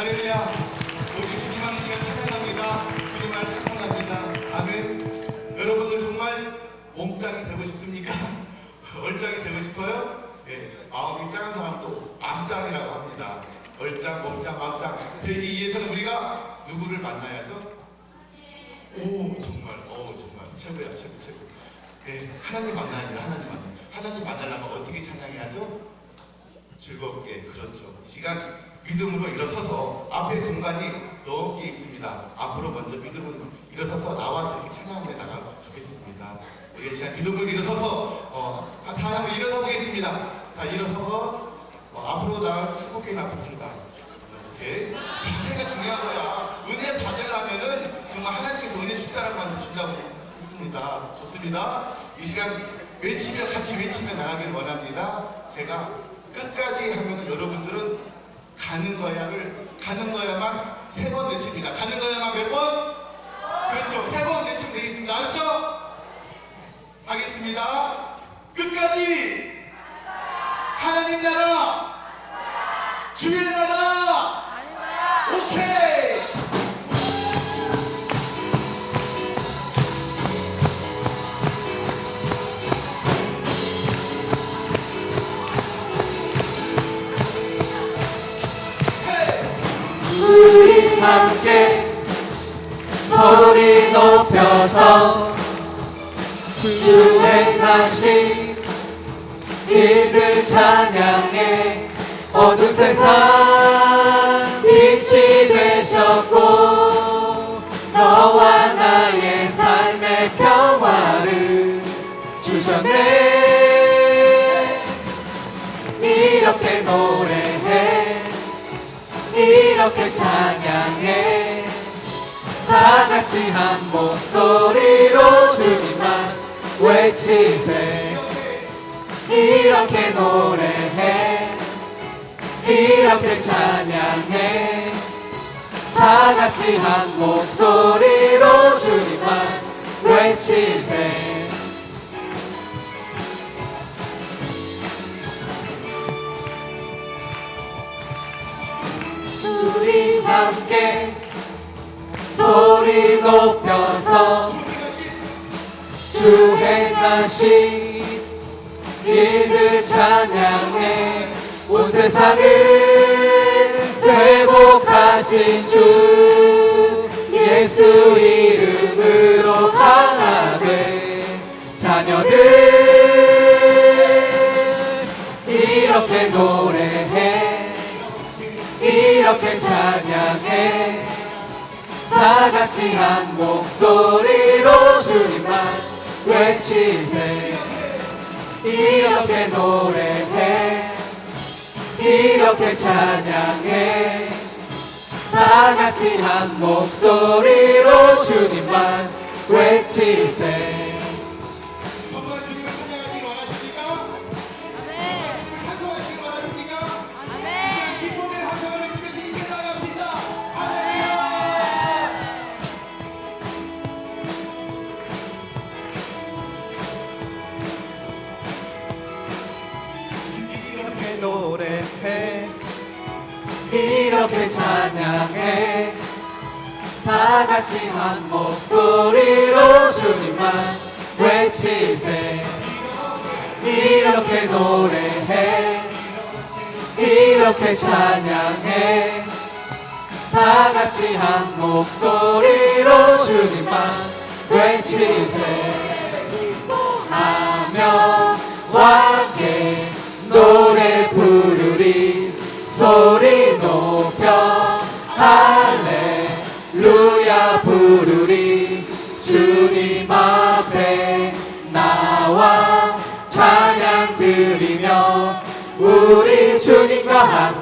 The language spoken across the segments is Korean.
할렐루야. 오직 주님만 이 시간 찬양합니다. 주님만 찬송합니다. 아멘. 여러분들 정말 몸짱이 되고 싶습니까? 얼짱이 되고 싶어요? 예, 마음이 짱한 사람도 맘짱이라고 합니다. 얼짱, 몸짱, 맘짱. 되기 위해서는 우리가 누구를 만나야죠? 오 정말. 어 정말. 최고야 최고 최고. 예, 하나님 만나야 돼요 하나님 만나 하나님 만나려면 어떻게 찬양해야죠? 즐겁게. 그렇죠. 이 시간 믿음으로 일어서서 앞에 공간이 넓게 있습니다. 앞으로 먼저 믿음으로 일어서서 나와서 이렇게 찬양해 나가 좋겠습니다. 우리 이 시간 믿음으로 일어서서 어, 다, 다 한번 일어서 보겠습니다. 다 일어서서 어, 앞으로 나 15개나 앞입니다. 이렇게 자세가 중요한 거야. 은혜 받으려면은 정말 하나님께서 은혜 축사라고 준다고 했습니다. 좋습니다. 이 시간 외치며 같이 외치며 나가길 원합니다. 제가 끝까지 하면 여러분들은 가는 거야를 가는 거야만 세 번 외칩니다. 가는 거야만 몇 번? 그렇죠. 세 번 외치면 되겠습니다. 알았죠? 하겠습니다. 끝까지 하나님 나라 주의 나라 함께 소리 높여서 주 행하신 이들 찬양해 어두운 세상 빛이 되셨고 너와 나의 삶의 평화를 주셨네. 이렇게 노래해. 이렇게 찬양 해 다 같이 한 목소리로 주님만 외치세. 이렇게 노래해 이렇게 찬양해. 다 같이 한 목소리로 주님만 외치세 우리 함께 소리 높여서 주 행하신 일들 찬양해. 온 세상을 회복하신 주 예수 이름으로 강하게 자녀들 이렇게 노래해 이렇게 찬양해. 다 같이 한 목소리로 주님만 외치세. 이렇게 노래해. 이렇게 찬양해. 다 같이 한 목소리로 주님만 외치세 이렇게 찬양해. 다 같이 한 목소리로 주님만 외치세. 이렇게 노래해. 이렇게 찬양해. 다 같이 한 목소리로 주님만 외치세. 하며 함께 노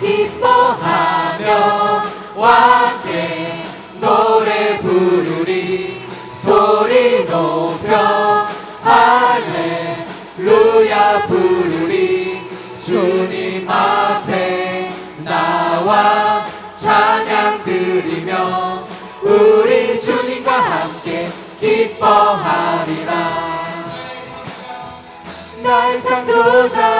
기뻐하며 함께 노래 부르리. 소리 높여 할렐루야 부르리. 주님 앞에 나와 찬양 드리며 우리 주님과 함께 기뻐하리라. 나의 창조자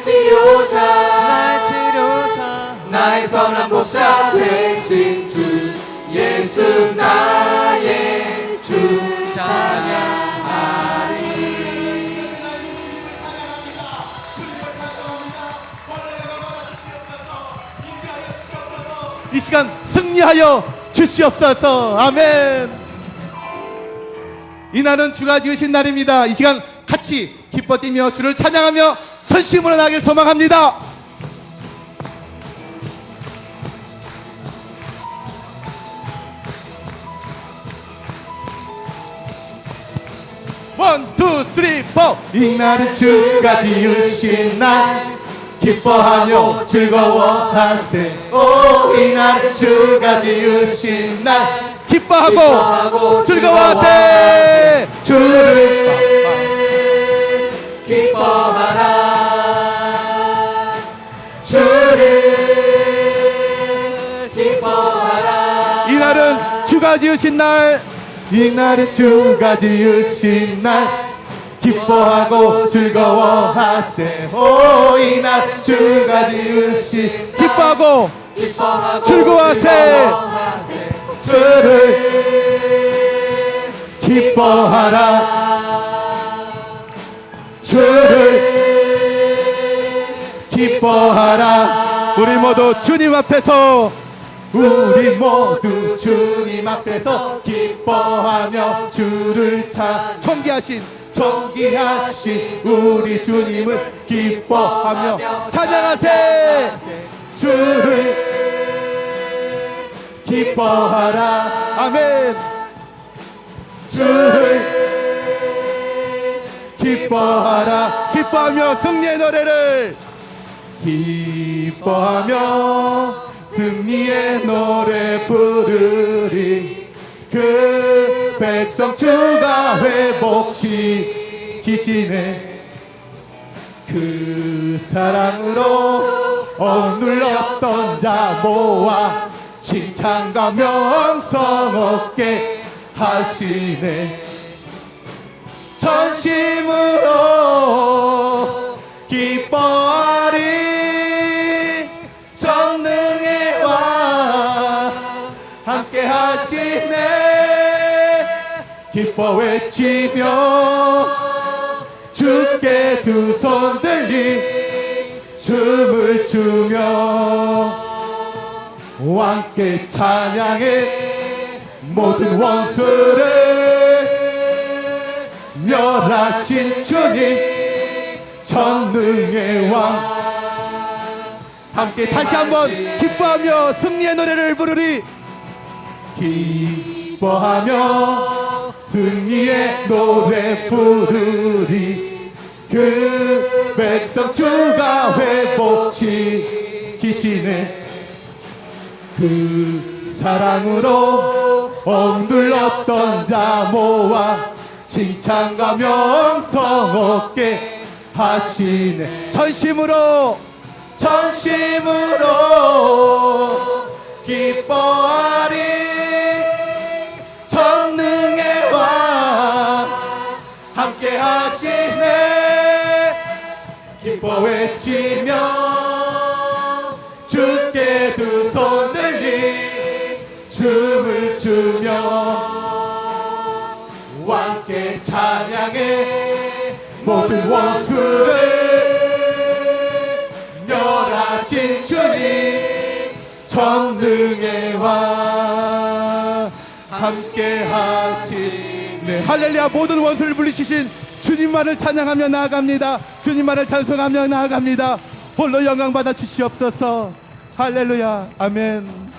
치료자 나의 치료자 나의 선한 목자 되신 주 예수 나의 주 찬양하리 이 시간 승리하여 주시옵소서. 아멘. 이 날은 주가 지으신 날입니다. 이 시간 같이 기뻐 뛰며 주를 찬양하며 전심으로 나길 소망합니다. 원, 투, 쓰리, 포. 이날은 주가 지으신 날. 기뻐하며 즐거워하세. 오, 이날은 주가 지으신 날. 기뻐하고, 기뻐하고 즐거워하세. 주를 기뻐하라 기뻐하라 이날은 주가 지으신 날. 이날은 주가 지으신 날. 기뻐하고 즐거워하세. 오, 이날 주가 지으신 기뻐하고 기뻐하고 즐거워하세. 즐거워하세. 주를 기뻐하라 주를 기뻐하라 우리 모두 주님 앞에서 우리 모두 주님 앞에서 기뻐하며 주를 차 청기하신 청기하신 우리 주님을 기뻐하며 찬양하세. 주를 기뻐하라. 아멘. 주를 기뻐하라. 기뻐하며 승리의 노래를 기뻐하며 승리의 노래 부르리. 그 백성 주가 회복시키시네 그 사랑으로 억눌렸던 자 모아 칭찬과 명성 얻게 하시네. 전심으로 기뻐 기뻐 외치며 주께 두 손 들리 춤을 추며 왕께 찬양해 모든 원수를 멸하신 주님 전능의 왕. 함께 다시 한번 기뻐하며 승리의 노래를 부르리. 기뻐하며 승리의 노래 부르리. 그 백성 주가 회복 시키시네. 그 사랑으로 억눌렀던 자 모아 칭찬과 명성 얻게 하시네. 전심으로 전심으로 기뻐하리 외치며 주께 두 손 들리 춤을 추며 왕께 찬양해 모든 원수를 멸하신 주님 전능의 왕 함께 하시네. 할렐루야 모든 원수를 물리치신 주님만을 찬양하며 나아갑니다. 주님만을 찬송하며 나아갑니다. 홀로 영광 받아 주시옵소서. 할렐루야. 아멘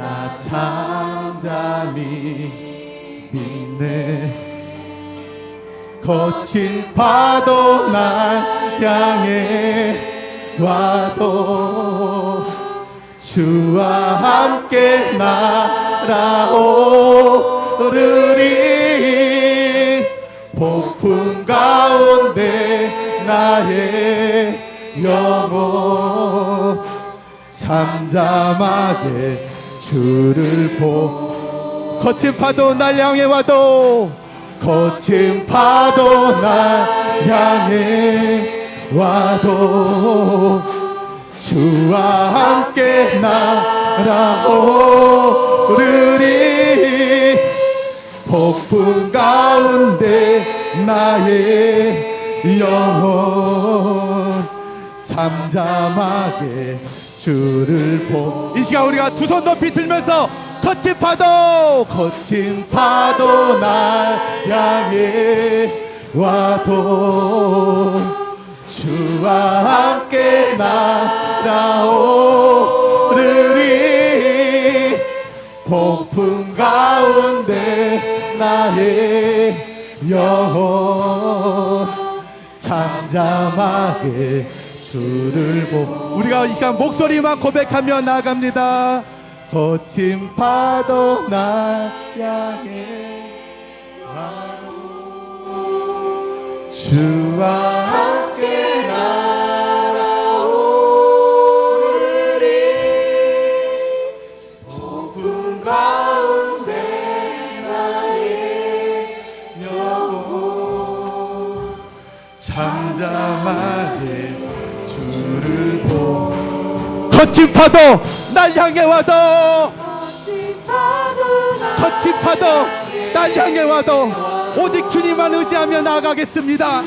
나 잠잠히 믿네 거친 파도 날 향해 와도 주와 함께 날아오르리. 폭풍 가운데 나의 영혼 잠잠하게 주를 보 거친 파도 날 향해 와도 거친 파도 날 향해 와도. 주와 함께 날아오르리. 폭풍 가운데 나의 영혼 잠잠하게 주를 보. 이 시간 우리가 두 손 높이 들면서 거친 파도, 거친 파도 날 향해 와도 주와 함께 날아오르리 폭풍 가운데 나의 영혼 잠잠하게 주를 보 우리가 이 시간 목소리만 고백하며 나아갑니다. 거친 파도 날 향해 주와 함께 날 거친 파도 날 향해 와도. 거친 파도 날 향해 와도. 오직 주님만 의지하며 나아가겠습니다.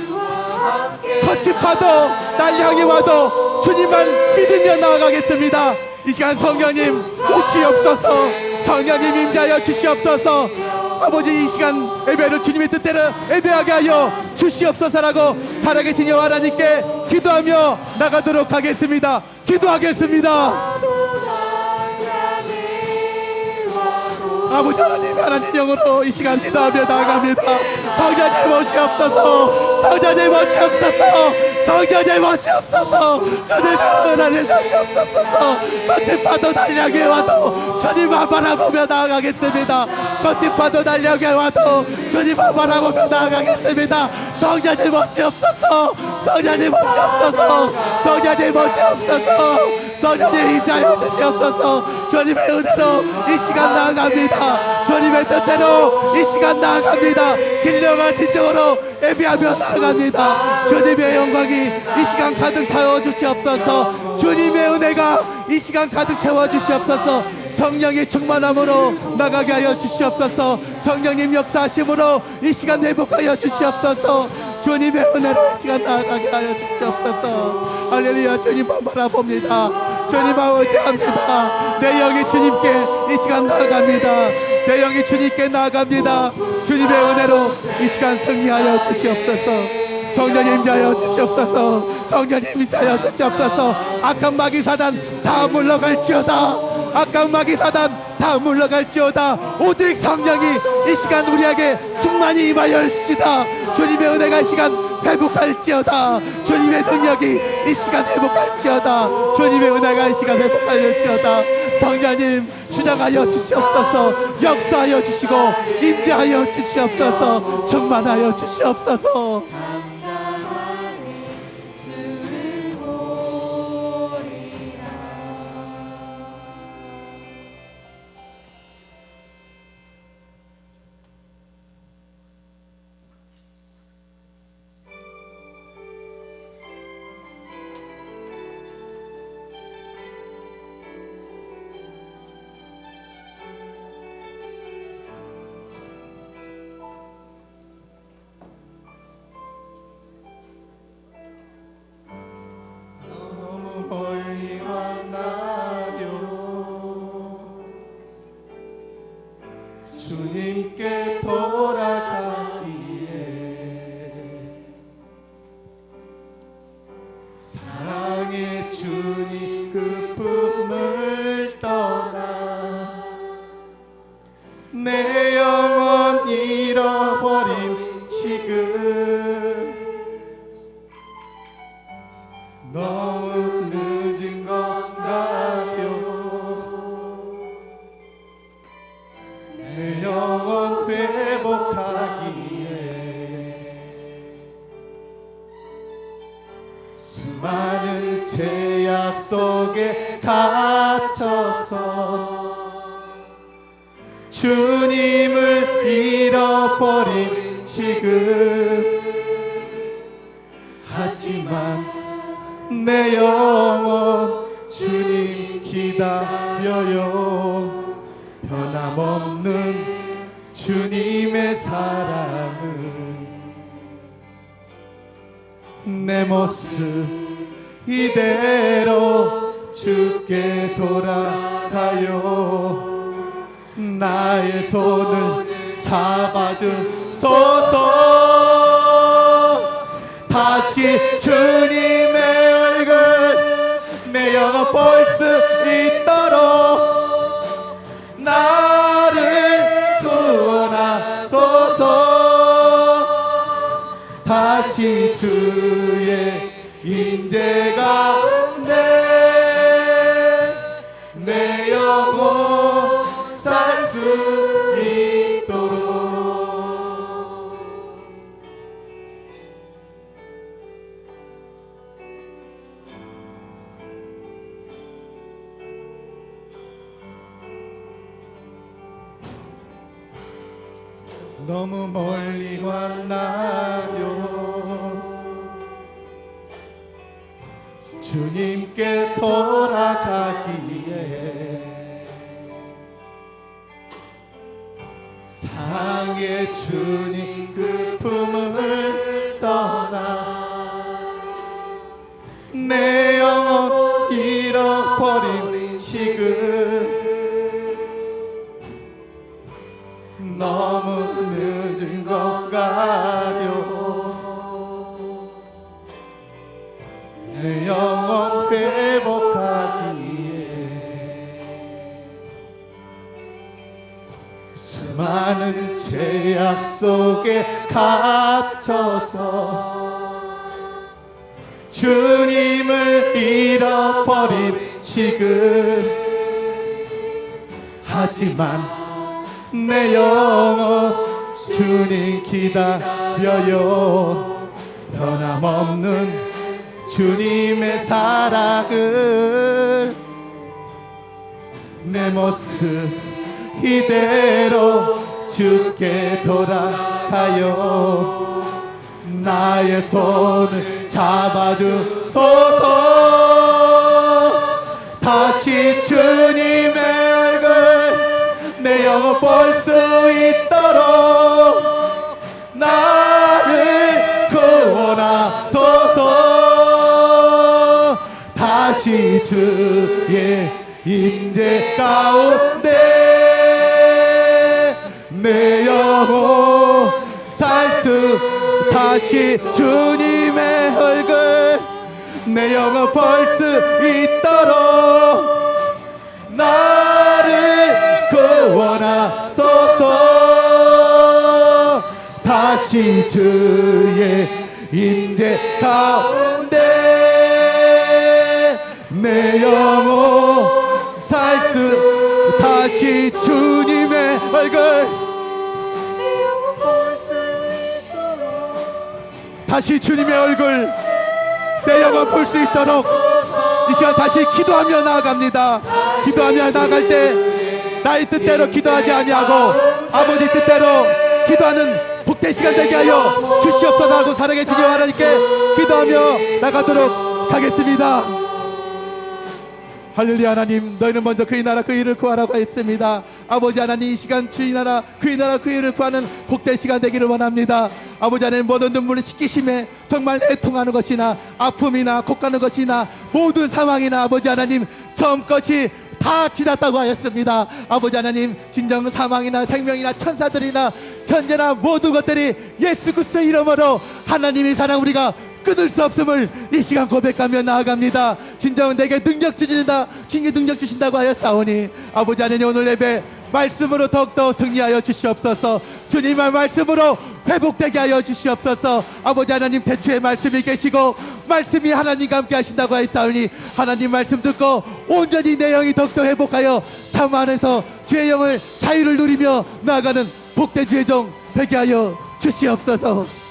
거친 파도 날 향해 와도 주님만 믿으며 나아가겠습니다. 이 시간 성령님 오시옵소서. 성령님 임자여 주시옵소서. 아버지 이 시간 예배를 주님의 뜻대로 예배하게 하여 주시옵소서라고 살아계신 여호와 하나님께 기도하며 나가도록 하겠습니다 기도하겠습니다. 아버지 하나님 하나님 영으로 이 시간 기도하며 나아갑니다. 성령님 오시옵소서. 성령님 오시옵소서 성령님 오시옵소서 주님 하나님 오시옵소서 거친 파도 날량에 와도 주님만 바라보며 나아가겠습니다. 거친 파도 날량에 와도 주님만 바라보며 나아가겠습니다. 성령님 오시옵소서 성령님 오시옵소서 성령님 오시옵소서 성령님 임자여 주시옵소서 주님의 은혜로 이 시간 나아갑니다. 주님의 뜻대로 이 시간 나아갑니다. 신령한 진정으로 예배하며 나아갑니다. 주님의 영광이 이 시간 가득 채워 주시옵소서. 주님의 은혜가 이 시간 가득 채워 주시옵소서. 성령의 충만함으로 나가게 하여 주시옵소서. 성령님 역사하심으로 이 시간 회복하여 주시옵소서. 주님의 은혜로 이 시간 나아가게 하여 주시옵소서. 할렐루야 주님만 바라봅니다. 주님만 의지합니다. 내 영이 주님께 이 시간 나아갑니다 내 영이 주님께 나아갑니다. 주님의 은혜로 이 시간 승리하여 주시옵소서. 성령님 임하여 주시옵소서. 성령님 임하여 주시옵소서. 악한 마귀 사단 다 물러갈지어다. 악한 마귀 사단 다 물러갈지어다. 오직 성령이 이 시간 우리에게 충만히 임하여지다. 주님의 은혜가 이 시간 회복할지어다. 주님의 능력이 이 시간 회복할지어다. 주님의 은혜가 이 시간 회복할지어다 성령님 주장하여 주시옵소서 역사하여 주시고 임재하여 주시옵소서 충만하여 주시옵소서 많은 제약 속에 갇혀서 주님을 잃어버린 지금. 하지만 내 영혼 주님 기다려요. 변함없는 주님의 사랑을 내 모습 이대로 주께 돌아가요. 나의 손을 잡아주소서. 다시 주님의 얼굴 내 영혼 볼수 있 내 영혼 잃어버린 기다려요. 변함없는 주님의 사랑을 내 모습 이대로 주께 돌아가요. 나의 손을 잡아주소서. 다시 주님의 얼굴 내 영혼 볼수 주의 임재 가운데 내 영혼 살 수 다시 주님 내 영혼 볼 수 있도록 나를 구원하소서. 다시 주의 임재 가운데 내 영혼 살수 다시 주님의 얼굴. 다시 주님의 얼굴. 내 영혼 볼 수 있도록 이 시간 다시 기도하며 나아갑니다. 기도하며 나아갈 때 나의 뜻대로 기도하지 아니하고 아버지 뜻대로 기도하는 복된 시간 되게 하여 주시옵소서 하고 여 하나님께 기도하며 나가도록 하겠습니다 할렐루야 하나님. 너희는 먼저 그의 나라 그의 일을 구하라고 했습니다. 아버지 하나님 이 시간 주의 나라 그의 나라 그의 일을 구하는 복된 시간 되기를 원합니다. 아버지 하나님 모든 눈물을 씻기심에 정말 애통하는 것이나 아픔이나 곡가는 것이나 모든 상황이나 아버지 하나님 처음것이 다 지났다고 하였습니다. 아버지 하나님 진정 사망이나 생명이나 천사들이나 현재나 모든 것들이 예수 그리스도의 이름으로 하나님의 사랑 우리가 끊을 수 없음을 이 시간 고백하며 나아갑니다. 진정 내게 능력 주신다, 주님께 능력 주신다고 하였사오니 아버지 하나님 오늘 예배 말씀으로 더욱더 승리하여 주시옵소서. 주님의 말씀으로 회복되게 하여 주시옵소서. 아버지 하나님 대추의 말씀이 계시고 말씀이 하나님과 함께 하신다고 하였사오니 하나님 말씀 듣고 온전히 내 영이 더욱더 회복하여 참 안에서 주의 영을 자유를 누리며 나아가는 복된 주의 종 되게 하여 주시옵소서.